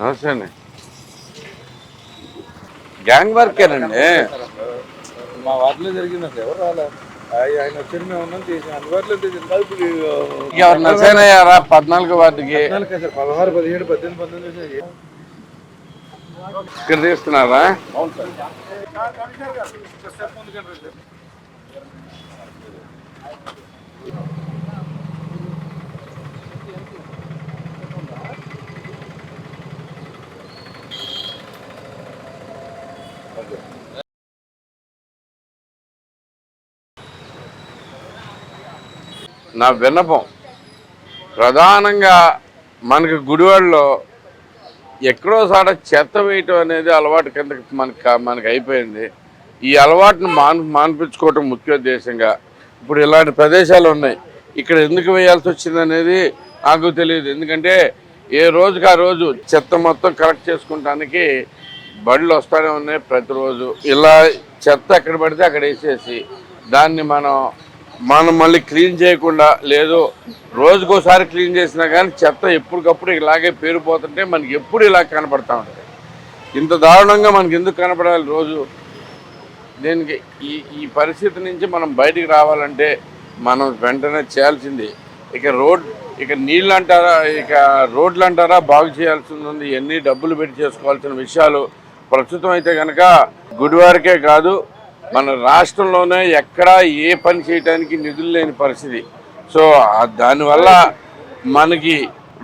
నమస్తే అండి. గ్యాంగ్ వర్కేనండి. మా వార్డులో జరిగిందండి. ఎవరు రాలే? ఆయ- ఆయన వచ్చారు మేము ఉన్నాం చేసాం. అందుబాటులో తెలియదు కాదు ఇప్పుడు ఎవరు నసేనయ్యారా పద్నాలుగు వార్డుకి. పదహారు పదిహేడు పద్దెనిమిది పంతొమ్మిది ఇక్కడ తీస్తున్నారా అవును సార్. నా విన్నపం ప్రధానంగా మనకి గుడివాడలో ఎక్కడో సాట చెత్త వేయటం అనేది అలవాటు కింద మనకి మనకి అయిపోయింది. ఈ అలవాటును మాన్ మాన్పించుకోవటం ముఖ్య ఉద్దేశంగా ఇప్పుడు ఇలాంటి ప్రదేశాలు ఉన్నాయి. ఇక్కడ ఎందుకు వేయాల్సి వచ్చింది అనేది నాకు తెలియదు. ఎందుకంటే ఏ రోజుకి ఆ రోజు చెత్త మొత్తం కలెక్ట్ చేసుకుంటానికి బండ్లు వస్తూనే ఉన్నాయి ప్రతిరోజు. ఇలా చెత్త ఎక్కడ పడితే అక్కడ వేసేసి దాన్ని మనం మనం మళ్ళీ క్లీన్ చేయకుండా లేదు రోజుకోసారి క్లీన్ చేసినా కానీ చెత్త ఎప్పటికప్పుడు ఇలాగే పేరుపోతుంటే మనకి ఎప్పుడు ఇలా కనపడతా ఉంటుంది. ఇంత దారుణంగా మనకి ఎందుకు కనపడాలి రోజు? దీనికి ఈ ఈ పరిస్థితి నుంచి మనం బయటికి రావాలంటే మనం వెంటనే చేయాల్సింది ఇక రోడ్ ఇక నీళ్ళు అంటారా ఇక రోడ్లు అంటారా బాగు చేయాల్సింది ఉంది ఎన్ని డబ్బులు పెట్టి చేసుకోవాల్సిన విషయాలు ప్రస్తుతం అయితే కనుక గుడివారికే కాదు మన రాష్ట్రంలోనే ఎక్కడా ఏ పని చేయడానికి నిధులు లేని పరిస్థితి. సో దానివల్ల మనకి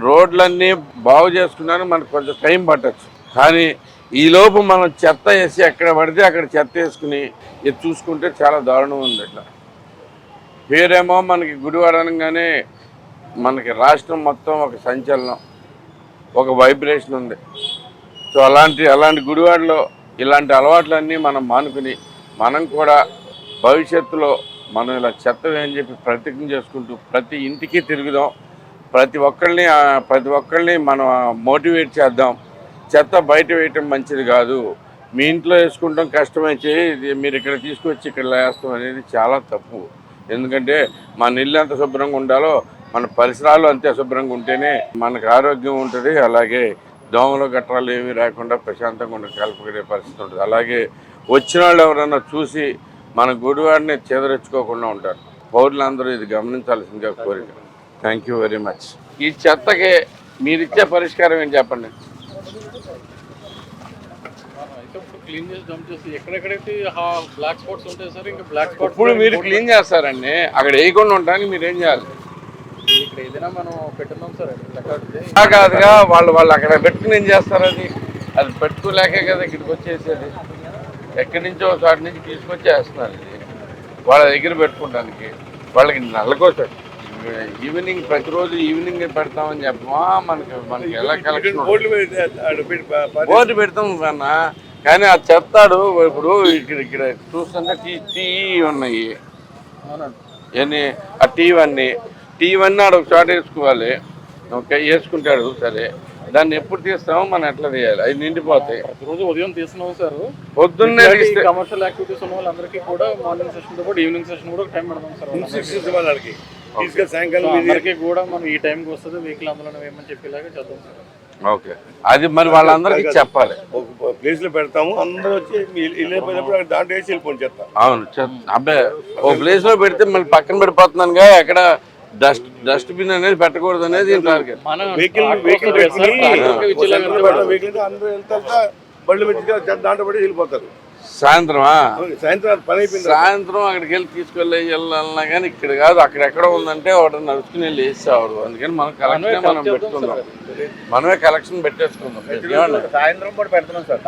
రోడ్లన్నీ బాగు చేసుకున్నాను మనకు కొంచెం టైం పట్టచ్చు. కానీ ఈలోపు మనం చెత్త వేసి ఎక్కడ పడితే అక్కడ చెత్త వేసుకుని ఇది చూసుకుంటే చాలా దారుణం ఉంది ఇట్లా పేరేమో మనకి గుడివాడ అనగానే మనకి రాష్ట్రం మొత్తం ఒక సంచలనం ఒక వైబ్రేషన్ ఉంది. సో అలాంటి అలాంటి గుడివాడలో ఇలాంటి అలవాట్లన్నీ మనం మానుకుని మనం కూడా భవిష్యత్తులో మనం ఇలా చెత్త అని చెప్పి ప్రతిజ్ఞ చేసుకుంటూ ప్రతి ఇంటికి తిరుగుదాం. ప్రతి ఒక్కరిని ప్రతి ఒక్కరిని మనం మోటివేట్ చేద్దాం. చెత్త బయట వేయటం మంచిది కాదు. మీ ఇంట్లో వేసుకుంటాం కష్టమైతే ఇది మీరు ఇక్కడ తీసుకొచ్చి ఇక్కడ వేస్తాం అనేది చాలా తప్పు. ఎందుకంటే మన ఇల్లు ఎంత శుభ్రంగా ఉండాలో మన పరిసరాలు అంతే శుభ్రంగా ఉంటేనే మనకు ఆరోగ్యం ఉంటుంది. అలాగే దోమలు గట్రాలు ఏమీ లేకుండా ప్రశాంతంగా ఉండే కలుపుకునే పరిస్థితి ఉంటుంది. అలాగే వచ్చిన వాళ్ళు ఎవరైనా చూసి మన గుడివాడిని చెదరించుకోకుండా ఉంటారు. పౌరులందరూ ఇది గమనించాల్సిందిగా కోరిక. థ్యాంక్ యూ వెరీ మచ్ ఈ చెత్తకి మీరిచ్చే పరిష్కారం ఏంటి చెప్పండి? క్లీన్ చేసి ఎక్కడెక్కడైతే బ్లాక్ స్పాట్స్ ఉంటాయి సార్ ఇంకా బ్లాక్ స్పాట్స్ ఇప్పుడు మీరు క్లీన్ చేస్తారండి. అక్కడ వేయకుండా ఉండడానికి మీరు ఏం చేయాలి? ఇక్కడ ఏదైనా మనం పెట్టున్నాం సార్ కాదుగా వాళ్ళు వాళ్ళు అక్కడ పెట్టుకుని ఏం చేస్తారు అది? అది పెట్టుకోలేకే కదా ఇక్కడికి వచ్చేసేది. ఎక్కడి నుంచో ఒక చోట నుంచి తీసుకొచ్చి వేస్తున్నారు ఇది. వాళ్ళ దగ్గర పెట్టుకోవడానికి. వాళ్ళకి నెలకోసం ఈవినింగ్ ప్రతిరోజు ఈవినింగ్ పెడతామని చెప్పమా? మనకి మనకి ఎలా కలెక్షన్ బోర్డు పెడతాం కన్నా కానీ ఆ చెత్తాడు ఇప్పుడు ఇక్కడ ఇక్కడ చూస్తుంటే టీ టీ ఉన్నాయి. అవునండి. ఎన్ని? ఆ టీ అన్నీ టీ అన్నీ ఆడ ఒక చోట వేసుకోవాలి. ఓకే వేసుకుంటాడు సరే. దాన్ని ఎప్పుడు తీస్తామో మనం ఎట్లా తీయాలి? అవి నిండిపోతాయి. ప్రతిరోజు ఉదయం తీస్తున్నాం సార్. పొద్దున్నే తీస్తే కమర్షియల్ యాక్టివిటీస్ ఉన్న వాళ్ళందరికీ కూడా మార్నింగ్ సెషన్తో పాటు ఈవినింగ్ సెషన్ కూడా టైం పెడతాం సార్. ఇన్స్ట్రక్షన్స్ వాళ్ళకి. తీసుకెళ్ళి సాయంకాలం అందరికీ కూడా మనం ఈ టైంకి వస్తుంది వెహికల్ అందులో వేయమని చెప్పేలాగా చేద్దాం సార్. ఓకే. అది మరి వాళ్ళందరికీ చెప్పాలి. ఒక ప్లేస్లో పెడతాము అందరూ వచ్చి అక్కడ దాంట్లో వేసి వెళ్ళిపోండి చెత్త అవును అబ్బాయి ఓ ప్లేస్లో పెడితే మళ్ళీ పక్కన పెడిపోతున్నానుగా ఎక్కడ డస్ట్ డస్ట్బిన్ అనేది పెట్టకూడదు అనేది దీని టార్గెట్. బళ్ళు పెట్టి దాంట్లో పడి వెళ్ళిపోతారు. సాయంత్రమా? సాయంత్రం పని అయిపోయింది. సాయంత్రం అక్కడికి వెళ్ళి తీసుకెళ్ళి వెళ్ళాలన్నా కానీ ఇక్కడ కాదు అక్కడ ఎక్కడ ఉందంటే వాడు నడుచుకుని వెళ్ళి వేసేవాడు. అందుకని మనం కలెక్షన్ మనం పెట్టుకుందాం. మనమే కలెక్షన్ పెట్టేసుకుందాం? సాయంత్రం పూట పెడుతున్నాం సార్.